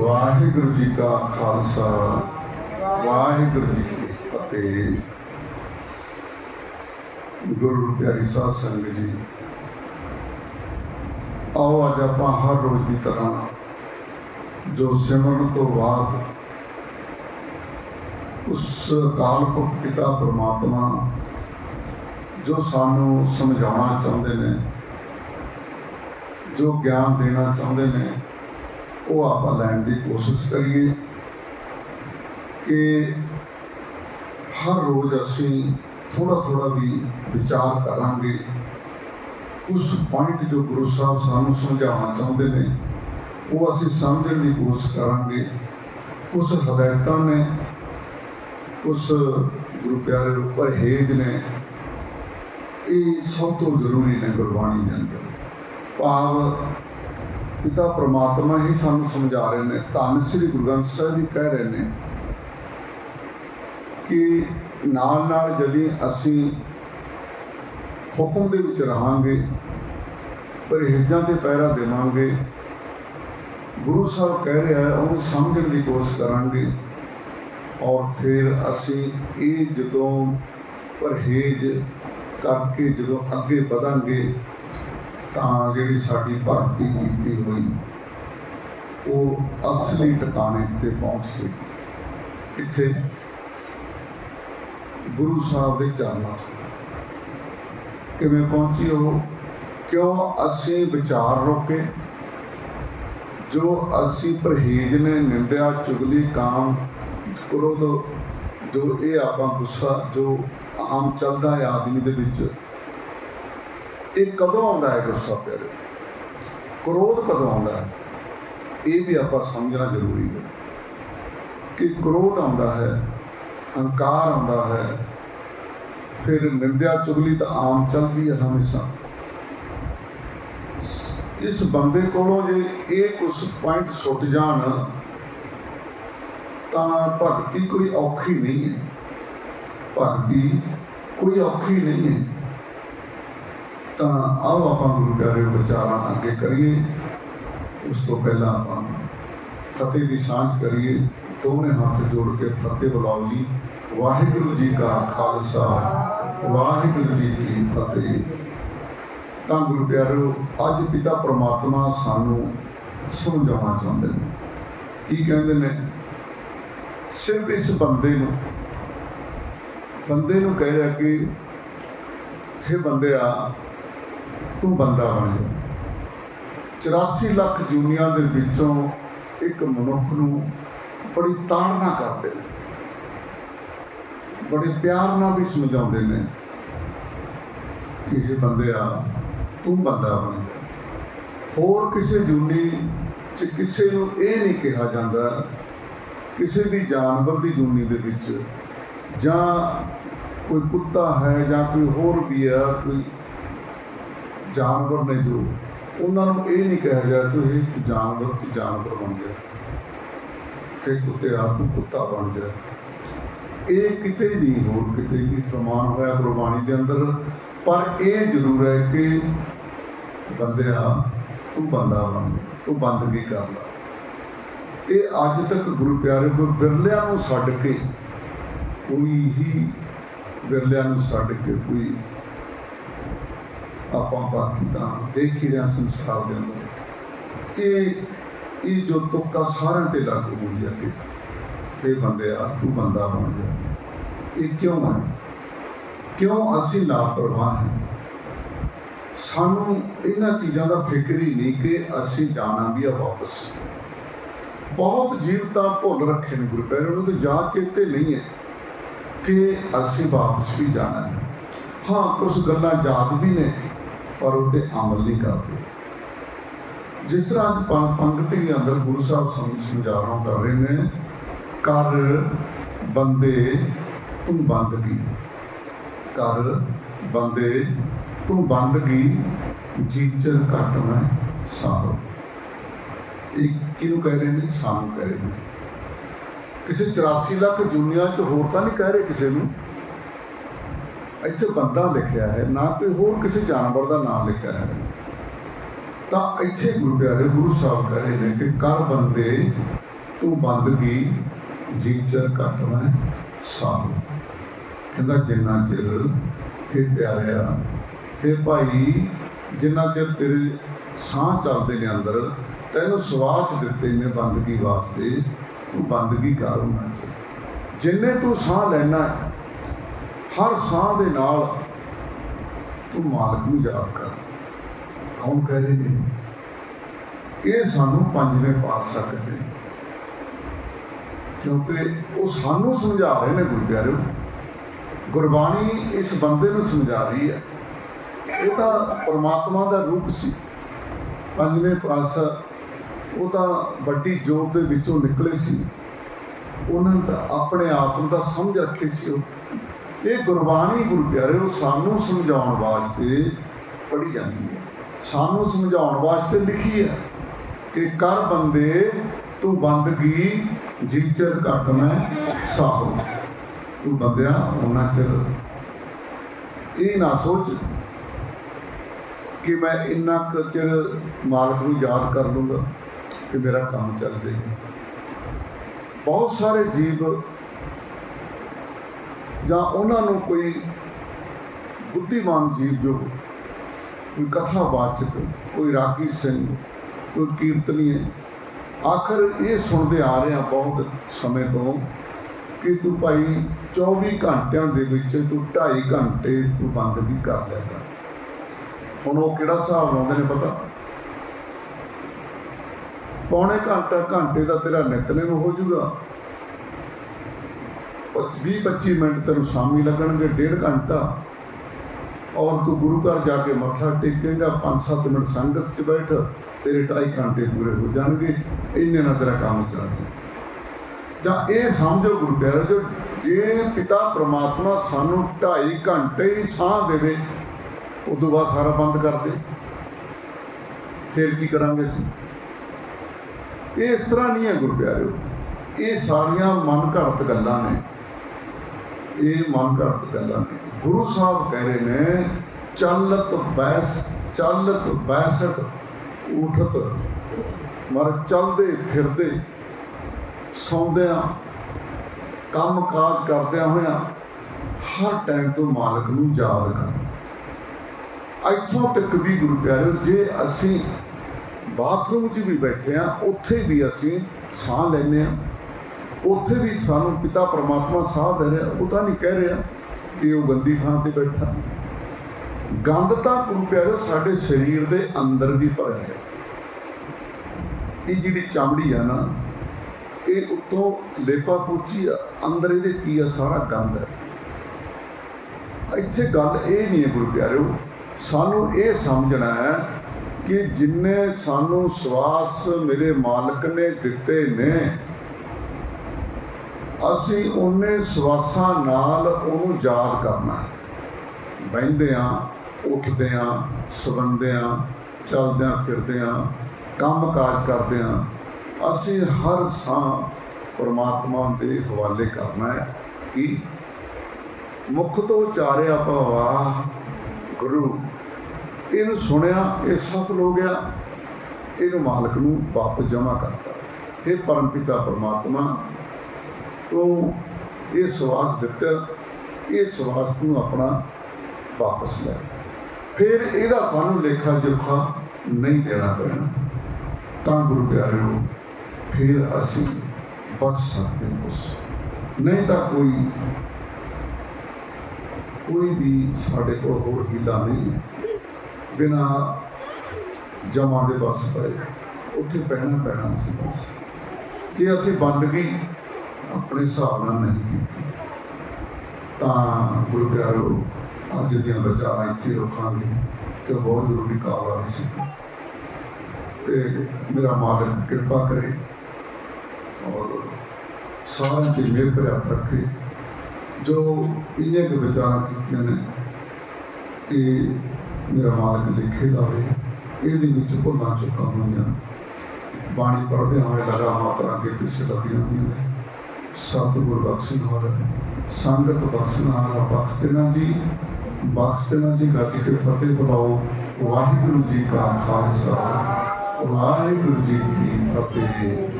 ਵਾਹਿਗੁਰੂ ਜੀ ਕਾ ਖਾਲਸਾ, ਵਾਹਿਗੁਰੂ ਜੀ ਕੀ ਫਤਿਹ। ਗੁਰੂ ਪਿਆਰੀ ਸਾਧ ਸੰਗਤ ਜੀ, ਆਓ ਅੱਜ ਆਪਾਂ ਹਰ ਰੋਜ਼ ਦੀ ਤਰ੍ਹਾਂ ਜੋ ਸਿਮਰਨ ਤੋਂ ਬਾਅਦ ਉਸ ਅਕਾਲ ਪੁਰਖ ਪਿਤਾ ਪਰਮਾਤਮਾ ਜੋ ਸਾਨੂੰ ਸਮਝਾਉਣਾ ਚਾਹੁੰਦੇ ਨੇ, ਜੋ ਗਿਆਨ ਦੇਣਾ ਚਾਹੁੰਦੇ ਨੇ ਉਹ ਆਪਾਂ ਲੈਣ ਦੀ ਕੋਸ਼ਿਸ਼ ਕਰੀਏ ਕਿ ਹਰ ਰੋਜ਼ ਅਸੀਂ ਥੋੜਾ ਥੋੜਾ ਵੀ ਵਿਚਾਰ ਕਰਾਂਗੇ। ਉਸ ਪੁਆਇੰਟ ਜੋ ਗੁਰੂ ਸਾਹਿਬ ਸਾਨੂੰ ਸਮਝਾਉਣਾ ਚਾਹੁੰਦੇ ਨੇ, ਉਹ ਅਸੀਂ ਸਮਝਣ ਦੀ ਕੋਸ਼ਿਸ਼ ਕਰਾਂਗੇ। ਕੁਝ ਹਦਾਇਤਾਂ ਨੇ ਕੁਝ ਗੁਰੂ ਪਿਆਰੇ ਉੱਪਰ ਹੇਜ ਨੇ, ਇਹ ਸਭ ਤੋਂ ਜ਼ਰੂਰੀ ਨੇ ਗੁਰਬਾਣੀ ਦੇ ਅੰਦਰ। ਭਾਵ ਪਿਤਾ ਪ੍ਰਮਾਤਮਾ ਹੀ ਸਾਨੂੰ ਸਮਝਾ ਰਹੇ ਨੇ, ਧੰਨ ਸ੍ਰੀ ਗੁਰੂ ਗ੍ਰੰਥ ਸਾਹਿਬ ਵੀ ਕਹਿ ਰਹੇ ਨੇ ਕਿ ਨਾਲ ਨਾਲ ਜਦੀ ਅਸੀਂ ਹੁਕਮ ਦੇ ਵਿੱਚ ਰਹਾਂਗੇ, ਪਰਹੇਜ਼ਾਂ ਤੇ ਪਹਿਰਾ ਦੇਵਾਂਗੇ, ਗੁਰੂ ਸਾਹਿਬ ਕਹਿ ਰਿਹਾ ਹੈ, ਉਹਨੂੰ ਸਮਝਣ ਦੀ ਕੋਸ਼ਿਸ਼ ਕਰਾਂਗੇ ਔਰ ਫਿਰ ਅਸੀਂ ਇਹ ਜਦੋਂ ਪਰਹੇਜ਼ ਕਰਕੇ ਜਦੋਂ ਅੱਗੇ ਵਧਾਂਗੇ ਤਾਂ ਜਿਹੜੀ ਸਾਡੀ ਭਗਤੀ ਕੀਤੀ ਹੋਈ, ਉਹ ਅਸਲੀ ਟਿਕਾਣੇ ਤੇ ਪਹੁੰਚ ਗਈ। ਕਿੱਥੇ ਗੁਰੂ ਸਾਹਿਬ ਦੇ ਚਰਨਾਂ 'ਚ। ਕਿਵੇਂ ਪਹੁੰਚੀ ਉਹ? ਕਿਉਂ ਅਸੀਂ ਵਿਚਾਰ ਰੋਕੇ? ਜੋ ਅਸੀਂ ਪਰਹੇਜ ਨੇ ਨਿੰਦਿਆ, ਚੁਗਲੀ, ਕਾਮ, ਕ੍ਰੋਧ, ਜੋ ਇਹ ਆਪਾਂ ਗੁੱਸਾ, ਜੋ ਆਮ ਚੱਲਦਾ ਹੈ ਆਦਮੀ ਦੇ ਵਿੱਚ ਇਹ ਕਦੋਂ ਆਉਂਦਾ ਹੈ ਗੁੱਸਾ ਪਿਆਰੇ? ਕ੍ਰੋਧ ਕਦੋਂ ਆਉਂਦਾ ਹੈ? ਇਹ ਵੀ ਆਪਾਂ ਸਮਝਣਾ ਜ਼ਰੂਰੀ ਹੈ ਕਿ ਕ੍ਰੋਧ ਆਉਂਦਾ ਹੈ, ਹੰਕਾਰ ਆਉਂਦਾ ਹੈ, ਫਿਰ ਨਿੰਦਿਆ ਚੁਗਲੀ ਤਾਂ ਆਮ ਚੱਲਦੀ ਹੈ ਹਮੇਸ਼ਾ। ਇਸ ਬੰਦੇ ਕੋਲੋਂ ਜੇ ਇਹ ਕੁਝ ਪੁਆਇੰਟ ਸੁੱਟ ਜਾਣ, ਤਾਂ ਭਗਤੀ ਕੋਈ ਔਖੀ ਨਹੀਂ ਹੈ। ਭਗਤੀ ਕੋਈ ਔਖੀ ਨਹੀਂ ਹੈ। ਤਾਂ ਆਓ ਆਪਾਂ ਗੁਰੂ ਪਿਆਰੇ ਵਿਚਾਰਾਂ ਅੱਗੇ ਕਰੀਏ। ਉਸ ਤੋਂ ਪਹਿਲਾਂ ਆਪਾਂ ਫਤਿਹ ਦੀ ਸਾਂਝ ਕਰੀਏ। ਦੋਵੇਂ ਹੱਥ ਜੋੜ ਕੇ ਫਤਿਹ ਬੁਲਾਓ ਜੀ। ਵਾਹਿਗੁਰੂ ਜੀ ਕਾ ਖਾਲਸਾ, ਵਾਹਿਗੁਰੂ ਜੀ ਕੀ ਫਤਿਹ। ਤਾਂ ਗੁਰੂ ਪਿਆਰੋ, ਅੱਜ ਪਿਤਾ ਪ੍ਰਮਾਤਮਾ ਸਾਨੂੰ ਸਮਝਾਉਣਾ ਚਾਹੁੰਦੇ ਨੇ। ਕੀ ਕਹਿੰਦੇ ਨੇ? ਸਿਰਫ ਇਸ ਬੰਦੇ ਨੂੰ ਬੰਦੇ ਨੂੰ ਕਹਿ ਰਿਹਾ ਕਿ हे ਬੰਦਿਆ ਤੂੰ ਬੰਦਾ ਬਣ ਜਾ। 84 ਲੱਖ ਜੂਨੀਆਂ ਦੇ ਵਿੱਚੋਂ ਇੱਕ ਮਨੁੱਖ ਨੂੰ ਬੜੀ ਤਾੜਨਾ ਕਰਦੇ ਨੇ। ਬੜੇ ਪਿਆਰ ਨਾਲ ਵੀ ਸਮਝਾਉਂਦੇ ਨੇ ਕਿ ਇਹ ਬੰਦਿਆ ਤੂੰ ਬੰਦਾ ਬਣ ਜਾ। ਹੋਰ ਕਿਸੇ ਜੂਨੀ ਚ ਕਿਸੇ ਨੂੰ ਇਹ ਨਹੀਂ ਕਿਹਾ ਜਾਂਦਾ, ਕਿਸੇ ਵੀ ਜਾਨਵਰ ਦੀ ਜੂਨੀ ਦੇ ਵਿੱਚ, ਜਾਂ ਕੋਈ ਕੁੱਤਾ ਹੈ ਜਾਂ ਕੋਈ ਹੋਰ ਵੀ ਹੈ ਕੋਈ ਜਾਨਵਰ ਨੇ ਜੋ, ਉਹਨਾਂ ਨੂੰ ਇਹ ਨਹੀਂ ਕਿਹਾ ਜਾ ਤੂੰ ਜਾਨਵਰ ਤੂੰ ਜਾਨਵਰ ਬਣ ਜਾ ਕਿ ਕੁੱਤੇ ਆ ਤੂੰ ਕੁੱਤਾ ਬਣ ਜਾ ਇਹ ਕਿਤੇ ਨਹੀਂ, ਹੋਰ ਕਿਤੇ ਵੀ ਪ੍ਰਮਾਣ ਹੋਇਆ ਗੁਰਬਾਣੀ ਦੇ ਅੰਦਰ। ਪਰ ਇਹ ਜ਼ਰੂਰ ਹੈ ਕਿ ਬੰਦਿਆ ਤੂੰ ਬੰਦਾ ਬਣ, ਤੂੰ ਬੰਦਗੀ ਕਰ ਲੈ। ਇਹ ਅੱਜ ਤੱਕ ਗੁਰੂ ਪਿਆਰੇ ਗੁਰ ਬਿਰਲਿਆਂ ਨੂੰ ਛੱਡ ਕੇ ਕੋਈ ਹੀ ਵਿਰਲਿਆਂ ਨੂੰ ਛੱਡ ਕੇ ਕੋਈ ਆਪਾਂ ਬਾਕੀ ਤਾਂ ਦੇਖ ਹੀ ਰਿਹਾ ਸੰਸਾਰ ਦੇ ਅੰਦਰ। ਇਹ ਇਹ ਜੋ ਤੁੱਕਾ ਸਾਰਿਆਂ ਤੇ ਲਾਗੂ ਹੋ ਗਿਆ ਕਿ ਇਹ ਬੰਦਿਆ ਤੂੰ ਬੰਦਾ ਬਣ ਜਾ। ਇਹ ਕਿਉਂ ਹੈ? ਕਿਉਂ ਅਸੀਂ ਲਾਪਰਵਾਹ ਹਾਂ? ਸਾਨੂੰ ਇਹਨਾਂ ਚੀਜ਼ਾਂ ਦਾ ਫਿਕਰ ਹੀ ਨਹੀਂ ਕਿ ਅਸੀਂ ਜਾਣਾ ਵੀ ਆ ਵਾਪਸ। ਬਹੁਤ ਜੀਵ ਤਾਂ ਭੁੱਲ ਰੱਖੇ ਨੇ ਗੁਰੂ ਪਿਆਰੇ ਉਹਨਾਂ ਤੋਂ ਯਾਦ ਚੇਤੇ ਨਹੀਂ ਹੈ ਕਿ ਅਸੀਂ ਵਾਪਸ ਵੀ ਜਾਣਾ ਹੈ। ਹਾਂ ਕੁਝ ਗੱਲਾਂ ਯਾਦ ਵੀ ਨੇ। ਪਰ ਉਹ ਅਮਲ ਨਹੀਂ ਕਰਦੇ। ਜਿਸ ਤਰ੍ਹਾਂ ਅੱਜ ਪੰ- ਦੇ ਅੰਦਰ ਗੁਰੂ ਸਾਹਿਬ ਸਾਨੂੰ ਸਮਝਾਉਣਾ ਕਰ ਰਹੇ ਨੇ, ਕਰ ਬੰਦੇ ਤੂੰ ਬੰਦਗੀ। ਕਰ ਬੰਦੇ ਤੂੰ ਬੰਦਗੀ ਜੀਚਰ ਘਟ ਮੈਂ ਸਾਰੋ। ਇਹ ਕਿਹਨੂੰ ਕਹਿ ਰਹੇ ਨੇ? ਸਾਨੂੰ ਕਹਿ ਰਹੇ ਨੇ। ਕਿਸੇ 84 ਲੱਖ ਦੁਨੀਆ 'ਚ ਹੋਰ ਤਾਂ ਨਹੀਂ ਕਹਿ ਰਹੇ ਕਿਸੇ ਨੂੰ? ਇੱਥੇ ਬੰਦਾ ਲਿਖਿਆ ਹੈ ਨਾ ਕੋਈ ਹੋਰ ਕਿਸੇ ਜਾਨਵਰ ਦਾ ਨਾਮ ਲਿਖਿਆ ਹੈ। ਤਾਂ ਇੱਥੇ ਗੁਰੂ ਪਿਆਰੇ ਗੁਰੂ ਸਾਹਿਬ ਕਹਿ ਰਹੇ ਨੇ ਕਿ ਕਰ ਬੰਦੇ ਤੂੰ ਬੰਦਗੀ ਜੀਚਰ ਘਟ ਸਾਹ ਕਹਿੰਦਾ ਜਿੰਨਾ ਚਿਰ ਇਹ ਪਿਆਰਿਆ ਇਹ ਭਾਈ ਜਿੰਨਾ ਚਿਰ ਤੇਰੇ ਸਾਹ ਚੱਲਦੇ ਨੇ ਅੰਦਰ ਤੈਨੂੰ ਸਵਾਸ ਦਿੱਤੇ ਨੇ ਬੰਦਗੀ ਵਾਸਤੇ ਤੂੰ ਬੰਦਗੀ ਕਰ ਉਹਨਾਂ ਚ ਜਿੰਨੇ ਤੂੰ ਸਾਹ ਲੈਣਾ ਹੈ, ਹਰ ਸਾਹ ਦੇ ਨਾਲ ਤੂੰ ਮਾਲਕ ਨੂੰ ਯਾਦ ਕਰ। ਕੌਣ ਕਹਿ ਰਹੇ ਨੇ ਇਹ ਸਾਨੂੰ ਪੰਜਵੇਂ ਪਾਤਸ਼ਾਹ ਕਹਿੰਦੇ ਨੇ। ਕਿਉਂਕਿ ਉਹ ਸਾਨੂੰ ਸਮਝਾ ਰਹੇ ਨੇ ਗੁਰੂ ਪਿਆਰਿਓ ਗੁਰਬਾਣੀ ਇਸ ਬੰਦੇ ਨੂੰ ਸਮਝਾ ਰਹੀ ਹੈ। ਇਹ ਤਾਂ ਪਰਮਾਤਮਾ ਦਾ ਰੂਪ ਸੀ। ਪੰਜਵੇਂ ਪਾਤਸ਼ਾਹ ਉਹ ਤਾਂ ਵੱਡੀ ਜੋਤ ਦੇ ਵਿੱਚੋਂ ਨਿਕਲੇ ਸੀ। ਉਹਨਾਂ ਨੇ ਤਾਂ ਆਪਣੇ ਆਪ ਨੂੰ ਤਾਂ ਸਮਝ ਰੱਖੇ ਸੀ ਉਹ। ਇਹ ਗੁਰਬਾਣੀ ਗੁਰੂ ਪਿਆਰਿਓ ਸਾਨੂੰ ਸਮਝਾਉਣ ਵਾਸਤੇ ਪੜ੍ਹੀ ਜਾਂਦੀ ਹੈ। ਸਾਨੂੰ ਸਮਝਾਉਣ ਵਾਸਤੇ ਲਿਖੀ ਹੈ ਕਿ ਕਰ ਬੰਦੇ, ਤੂੰ ਬੰਦਗੀ ਜੀਚਰ ਘਟ ਮੈਂ ਸਾਹੋ। ਤੂੰ ਬੰਦਿਆ ਉਹਨਾਂ ਚਿਰ। ਇਹ ਨਾ ਸੋਚ ਕਿ ਮੈਂ ਇੰਨਾ ਕੁ ਚਿਰ ਮਾਲਕ ਨੂੰ ਯਾਦ ਕਰ ਲੂੰਗਾ ਕਿ ਮੇਰਾ ਕੰਮ ਚੱਲ ਜਾਏਗਾ ਬਹੁਤ ਸਾਰੇ ਜੀਵ ਜਾਂ ਉਹਨਾਂ ਨੂੰ ਕੋਈ ਬੁੱਧੀਮਾਨ ਜੀਵ ਜੋ ਕੋਈ ਕਥਾਵਾਚਕ ਕੋਈ ਰਾਗੀ ਸਿੰਘ, ਕੋਈ ਕੀਰਤਨੀਏ ਆਖਰ ਇਹ ਸੁਣਦੇ ਆ ਰਹੇ ਆ ਬਹੁਤ ਸਮੇਂ ਤੋਂ ਕਿ ਤੂੰ ਭਾਈ 24 ਘੰਟਿਆਂ ਦੇ ਵਿੱਚ ਤੂੰ 2.5 ਘੰਟੇ ਤੂੰ ਬੰਦ ਵੀ ਕਰ ਲਿਆ ਕਰ। ਹੁਣ ਉਹ ਕਿਹੜਾ ਹਿਸਾਬ ਲਾਉਂਦੇ ਨੇ ਪਤਾ? ਪੌਣੇ ਘੰਟਾ ਘੰਟੇ ਦਾ ਤੇਰਾ ਨਿਤਨੇਮ ਹੋ ਜਾਊਗਾ। 20 25 ਮਿੰਟ ਤੈਨੂੰ ਸ਼ਾਮੀ ਲੱਗਣਗੇ, ਡੇਢ ਘੰਟਾ। ਔਰ ਤੂੰ ਗੁਰੂ ਘਰ ਜਾ ਕੇ ਮੱਥਾ ਟੇਕੇਂਗਾ 5-7 ਮਿੰਟ ਸੰਗਤ 'ਚ ਬੈਠ, ਤੇਰੇ 2.5 ਘੰਟੇ ਪੂਰੇ ਹੋ ਜਾਣਗੇ, ਇੰਨੇ ਨਾਲ ਤੇਰਾ ਕੰਮ ਚੱਲ ਜਾਊ। ਜਾਂ ਇਹ ਸਮਝੋ ਗੁਰੂ ਪਿਆਰੇ ਜੋ, ਜੇ ਪਿਤਾ ਪ੍ਰਮਾਤਮਾ ਸਾਨੂੰ 2.5 ਘੰਟੇ ਹੀ ਸਾਹ ਦੇਵੇ, ਉਦੋਂ ਬਾਅਦ ਸਾਰਾ ਬੰਦ ਕਰ ਦੇ। ਫਿਰ ਕੀ ਕਰਾਂਗੇ ਅਸੀਂ? ਇਹ ਇਸ ਤਰ੍ਹਾਂ ਨਹੀਂ ਹੈ ਗੁਰੂ ਪਿਆਰਿਓ ਇਹ ਸਾਰੀਆਂ ਮਨ ਘੜਤ ਗੱਲਾਂ ਨੇ। ਇਹ ਮਨ ਘੜਤ ਗੱਲਾਂ ਨੇ ਗੁਰੂ ਸਾਹਿਬ ਕਹਿ ਰਹੇ ਨੇ, ਚੱਲਤ ਬੈਸ, ਚੱਲਤ ਬੈਸਟ, ਉਠਤ। ਮਰ ਚਲਦੇ, ਫਿਰਦੇ, ਸੌਂਦਿਆਂ ਕੰਮ ਕਾਜ ਕਰਦਿਆਂ ਹੋਇਆਂ ਹਰ ਟਾਈਮ ਤੋਂ ਮਾਲਕ ਨੂੰ ਯਾਦ ਕਰ। ਇੱਥੋਂ ਤੱਕ ਵੀ ਗੁਰੂ ਪਿਆਰਿਓ, ਜੇ ਅਸੀਂ ਬਾਥਰੂਮ 'ਚ ਵੀ ਬੈਠੇ ਆ ਉੱਥੇ ਵੀ ਅਸੀਂ ਸਾਹ ਲੈਂਦੇ ਆ ਉੱਥੇ ਵੀ ਸਾਨੂੰ ਪਿਤਾ ਪ੍ਰਮਾਤਮਾ ਸਾਹ ਦੇ ਰਿਹਾ, ਉਹ ਤਾਂ ਨਹੀਂ ਕਹਿ ਰਿਹਾ ਕਿ ਉਹ ਗੰਦੀ ਥਾਂ ਤੇ ਬੈਠਾ। ਗੰਦ ਤਾਂ ਗੁਰੂ ਪਿਆਰਿਓ ਸਾਡੇ ਸਰੀਰ ਦੇ ਅੰਦਰ ਵੀ ਭਰਿਆ ਹੈ। ਇਹ ਜਿਹੜੀ ਚਮੜੀ ਆ ਨਾ, ਇਹ ਉੱਤੋਂ ਲੇਪਾ ਪੂਚੀ ਆ, ਅੰਦਰ ਇਹਦੇ ਕੀ ਆ, ਸਾਰਾ ਗੰਦ ਹੈ। ਇੱਥੇ ਗੱਲ ਇਹ ਨਹੀਂ ਹੈ ਗੁਰੂ ਪਿਆਰਿਓ ਸਾਨੂੰ ਇਹ ਸਮਝਣਾ ਹੈ ਕਿ ਜਿੰਨੇ ਸਾਨੂੰ ਸਵਾਸ ਮੇਰੇ ਮਾਲਕ ਨੇ ਦਿੱਤੇ ਨੇ ਅਸੀਂ ਉਹਨੇ ਸਵਾਸਾਂ ਨਾਲ ਉਹਨੂੰ ਯਾਦ ਕਰਨਾ। ਹੈ ਬਹਿੰਦੇ ਆ ਉੱਠਦੇ ਆ ਸੁਗੰਦੇ ਆ ਚੱਲਦੇ ਆ ਫਿਰਦੇ ਆ ਕੰਮ ਕਾਜ ਕਰਦੇ ਆ ਅਸੀਂ ਹਰ ਸਾਹ ਪਰਮਾਤਮਾ ਦੇ ਹਵਾਲੇ ਕਰਨਾ ਹੈ। ਕਿ? ਮੁਖ ਤੋਂ ਉਚਾਰਿਆ ਭਵਾ, ਗੁਰੂ, ਇਹਨੂੰ ਸੁਣਿਆ, ਇਹ ਸਫਲ ਹੋ ਗਿਆ। ਇਹਨੂੰ ਮਾਲਕ ਨੂੰ ਵਾਪਸ ਜਮਾ ਕਰਤਾ। ਇਹ ਪਰਮ ਪਿਤਾ ਪਰਮਾਤਮਾ ਤੋਂ ਇਹ ਸਵਾਸ ਦਿੱਤਾ, ਇਹ ਸਵਾਸ ਤੂੰ ਆਪਣਾ ਵਾਪਸ ਲੈ ਫਿਰ ਇਹਦਾ ਸਾਨੂੰ ਲੇਖਾ ਜੋਖਾ ਨਹੀਂ ਦੇਣਾ ਪੈਣਾ। ਤਾਂ ਗੁਰੂ ਪਿਆਰਿਓ, ਫਿਰ ਅਸੀਂ ਬਚ ਸਕਦੇ ਹਾਂ ਉਸ। ਨਹੀਂ ਤਾਂ ਕੋਈ ਕੋਈ ਵੀ ਸਾਡੇ ਕੋਲ ਹੋਰ ਹੀਲਾ ਨਹੀਂ ਹੈ। ਬਿਨਾ ਜਮਾ ਦੇ ਬਸ ਪਏ। ਉੱਥੇ ਪੈਣਾ ਪੈਣਾ ਸੀ ਬਸ। ਜੇ ਅਸੀਂ ਬੰਦਗੀ ਆਪਣੇ ਹਿਸਾਬ ਨਾਲ ਨਹੀਂ ਕੀਤੀ। ਤਾਂ ਗੁਰੂ ਪਿਆਰੋ, ਅੱਜ ਦੀਆਂ ਵਿਚਾਰਾਂ ਇੱਥੇ ਰੋਕਾਂਗੇ ਕਿ ਬਹੁਤ ਜ਼ਰੂਰੀ ਕਾਲ ਆ ਰਹੀ ਸੀ। ਤੇ ਮੇਰਾ ਮਾਲਕ ਕਿਰਪਾ ਕਰੇ ਔਰ ਸਾਰਿਆਂ ਤੇ ਮਿਹਰ ਭਰਿਆ ਹੱਥ ਰੱਖੇ। ਜੋ ਇਹਨੇ ਦੇ ਵਿਚਾਰਾਂ ਕੀਤੀਆਂ ਨੇ, ਇਹ ਮੇਰਾ ਮਾਲਕ ਲਿਖੇ ਲਾਵੇ ਇਹਦੇ ਵਿੱਚ ਭੁੱਲਾਂ ਚੁੱਕਾਂ ਹੋਈਆਂ ਬਾਣੀ ਪੜ੍ਹਦੇ ਹੋਏ ਲਗਾ ਮਾਤਰਾ ਅੱਗੇ ਪਿੱਛੇ ਲੱਗੀਆਂ ਹੁੰਦੀਆਂ ਨੇ। ਸਤਿਗੁਰ ਬਖਸ਼ਣ ਹਾਰ ਸੰਗਤ ਬਖਸ਼ਣ ਹਾਰ ਬਖਸ਼ ਦੇਣਾ ਜੀ, ਬਖਸ਼ ਦੇਣਾ ਜੀ, ਗੱਜ ਕੇ ਫਤਿਹ ਬੁਲਾਓ। ਵਾਹਿਗੁਰੂ ਜੀ ਕਾ ਖਾਲਸਾ, ਵਾਹਿਗੁਰੂ ਜੀ ਕੀ ਫਤਿਹ।